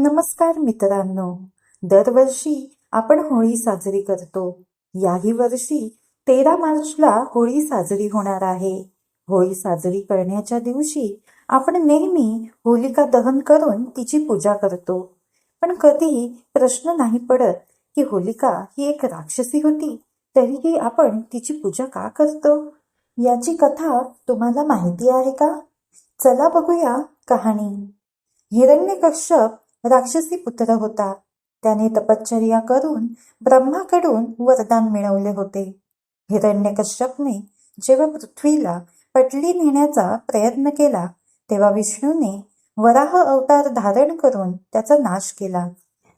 नमस्कार मित्रांनो. दरवर्षी आपण होळी साजरी करतो. याही वर्षी तेरा मार्चला होळी साजरी होणार आहे. होळी साजरी करण्याच्या दिवशी आपण नेहमी होलिका दहन करून तिची पूजा करतो. पण कधी प्रश्न नाही पडत की होलिका ही एक राक्षसी होती तरीही आपण तिची पूजा का करतो? याची कथा तुम्हाला माहिती आहे का? चला बघूया कहाणी. हिरण्यकश्यप राक्षसी पुत्र होता. त्याने तपश्चर्या करून ब्रह्माकडून वरदान मिळवले होते. हिरण्यकश्यपने जेव्हा पृथ्वीला पटली नेण्याचा प्रयत्न केला तेव्हा विष्णूने वराह अवतार धारण करून त्याचा नाश केला.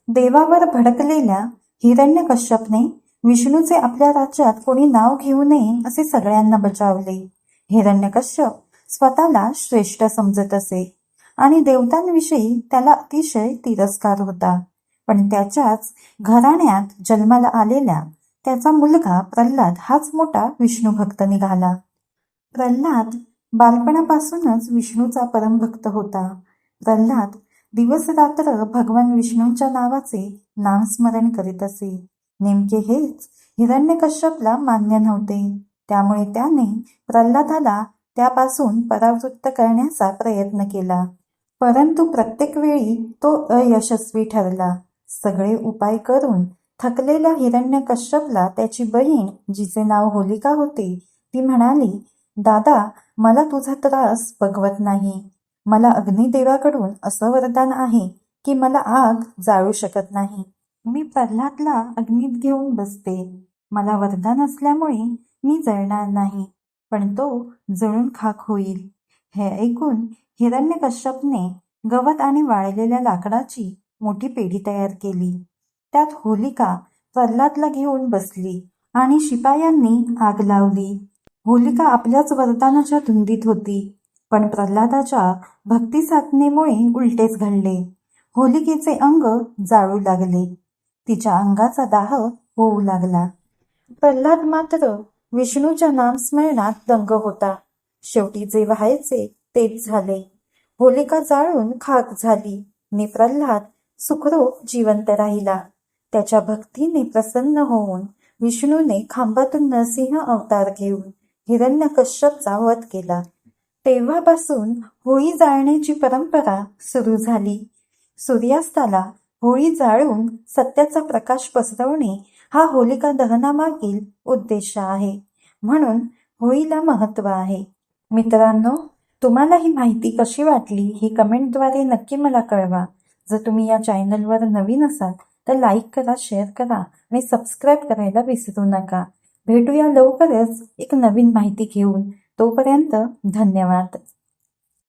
देवावर भडकलेल्या हिरण्यकश्यपने विष्णूचे आपल्या राज्यात कोणी नाव घेऊ नये असे सगळ्यांना बचावले. हिरण्यकश्यप स्वतःला श्रेष्ठ समजत असे. आणि देवतांविषयी त्याला अतिशय तिरस्कार होता. पण त्याच्याच घराण्यात जन्माला आलेल्या त्याचा मुलगा प्रल्हाद हाच मोठा विष्णू भक्त निघाला. प्रल्हाद बालपणापासूनच विष्णूचा परमभक्त होता. प्रल्हाद दिवस रात्र भगवान विष्णूंच्या नावाचे नामस्मरण करीत असे. नेमके हेच हिरण्यकश्यपला मान्य नव्हते. त्यामुळे त्याने प्रल्हादाला त्यापासून परावृत्त करण्याचा प्रयत्न केला. परंतु प्रत्येक वेळी तो अयशस्वी ठरला. सगळे उपाय करून थकलेल्या हिरण्यकश्यपला त्याची बहीण जिचे नाव होलिका होते ती म्हणाली दादा मला तुझा त्रास बघवत नाही. मला अग्निदेवाकडून असं वरदान आहे की मला आग जाळू शकत नाही. मी प्रल्हादला अग्नीत घेऊन बसते. मला वरदान असल्यामुळे मी जळणार नाही पण तो जळून खाक होईल. हे ऐकून हिरण्यकश्यपने गवत आणि वाळलेल्या लाकडाची मोठी पेढी तयार केली. त्यात होलिका प्रल्हादला घेऊन बसली आणि शिपायांनी आग लावली. होलिका आपल्याच वरदानाच्या धुंदीत होती पण प्रल्हादाच्या भक्ती साधनेमुळे उलटेच घडले. होलिकेचे अंग जाळू लागले. तिच्या अंगाचा दाह होऊ लागला. प्रल्हाद मात्र विष्णूच्या नामस्मरणात दंग होता. शेवटी जे व्हायचे तेच झाले. होलिका जाळून खाक झाली. नि प्रल्हाद सुखरूप जिवंत राहिला. त्याच्या भक्तीने प्रसन्न होऊन विष्णूने खांबातून नरसिंह अवतार घेऊन हिरण्यकश्यपचा वध केला. तेव्हापासून होळी जाळण्याची परंपरा सुरू झाली. सूर्यास्ताला होळी जाळून सत्याचा प्रकाश पसरवणे हा होलिका दहनामागील उद्देश आहे. म्हणून होळीला महत्त्व आहे. मित्रांनो तुम्हाला ही माहिती कशी वाटली ही कमेंटद्वारे नक्की मला कळवा. जर तुम्ही या चॅनलवर नवीन असाल तर लाईक करा शेअर करा आणि सबस्क्राईब करायला विसरू नका. भेटूया लवकरच एक नवीन माहिती घेऊन. तोपर्यंत धन्यवाद.